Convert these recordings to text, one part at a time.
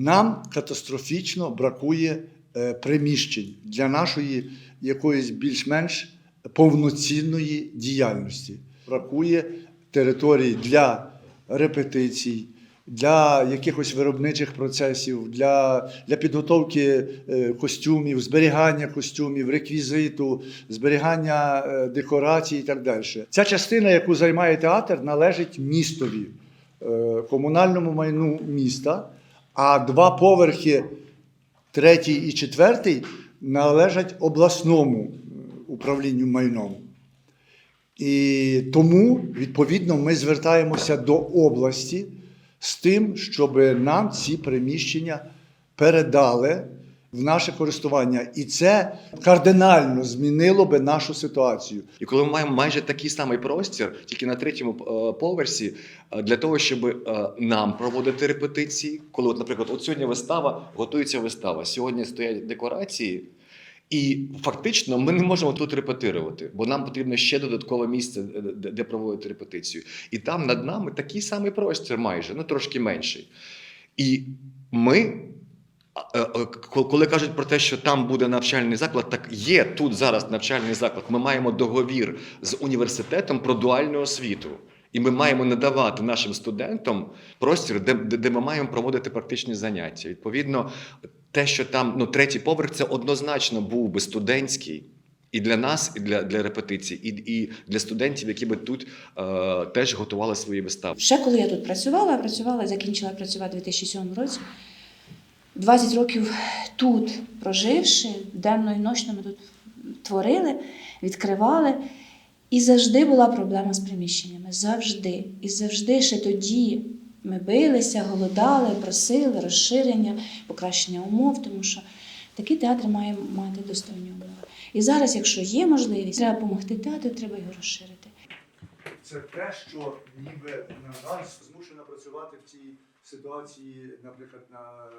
Нам катастрофічно бракує е, приміщень для нашої якоїсь більш-менш повноцінної діяльності. Бракує територій для репетицій, для якихось виробничих процесів, для, для підготовки е, костюмів, зберігання костюмів, реквізиту, зберігання е, декорацій і так далі. Ця частина, яку займає театр, належить містові, комунальному майну міста, а два поверхи, третій і четвертий, належать обласному е, управлінню майном. І тому, відповідно, ми звертаємося до області з тим, щоб нам ці приміщення передали в наше користування. І це кардинально змінило би нашу ситуацію. І коли ми маємо майже такий самий простір, тільки на третьому е, поверсі, е, для того, щоб е, нам проводити репетиції, коли, от, наприклад, от сьогодні вистава, готується вистава, сьогодні стоять декорації. І фактично ми не можемо тут репетирувати, бо нам потрібно ще додаткове місце, де проводити репетицію. І там над нами такий самий простір, майже, ну трошки менший. І ми, коли кажуть про те, що там буде навчальний заклад, так є тут зараз навчальний заклад. Ми маємо договір з університетом про дуальну освіту. І ми маємо надавати нашим студентам простір, де, де, ми маємо проводити практичні заняття. Відповідно, те, що там ну, третій поверх, це однозначно був би студентський. І для нас, і для, для репетицій, і, і для студентів, які би тут е, теж готували свої вистави. Ще коли я тут працювала, працювала, закінчила працювати у 2007 році. 20 років тут проживши, денно і ночно ми тут творили, відкривали. І завжди була проблема з приміщеннями. Завжди. І завжди ще тоді ми билися, голодали, просили розширення, покращення умов, тому що такий театр має мати достойні умови. І зараз, якщо є можливість, треба допомогти театру, треба його розширити. Це те, що ніби на нас змушена працювати в цій ситуації, наприклад, на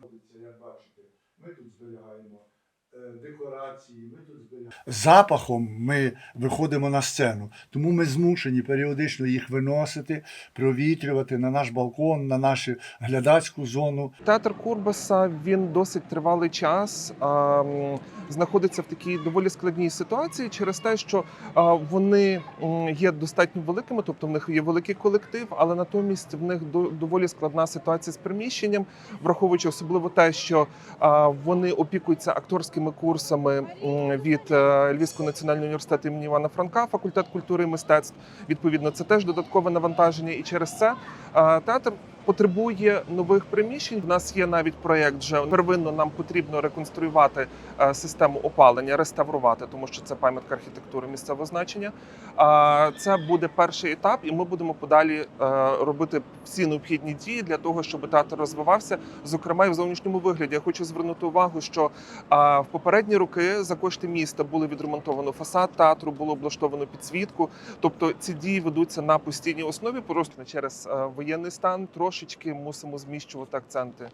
вулиці, як бачите, ми тут зберігаємо е, декорації, ми тут зберігаємо. Запахом ми виходимо на сцену, тому ми змушені періодично їх виносити, провітрювати на наш балкон, на нашу глядацьку зону. Театр Курбаса він досить тривалий час а, знаходиться в такій доволі складній ситуації через те, що а, вони є достатньо великими, тобто в них є великий колектив, але натомість в них до- доволі складна ситуація з приміщенням, враховуючи особливо те, що а, вони опікуються акторськими курсами від е, Львівського національного університету імені Івана Франка, факультет культури і мистецтв. Відповідно, це теж додаткове навантаження, і через це а, театр потребує нових приміщень. У нас є навіть проєкт. Вже первинно нам потрібно реконструювати е, систему опалення, реставрувати, тому що це пам'ятка архітектури місцевого значення. Це буде перший етап, і ми будемо подалі е, робити всі необхідні дії для того, щоб театр розвивався, зокрема і в зовнішньому вигляді. Я хочу звернути увагу, що в попередні роки за кошти міста було відремонтовано фасад театру, було облаштовано підсвітку. Тобто ці дії ведуться на постійній основі. Просто через е, воєнний стан трошечки мусимо зміщувати акценти.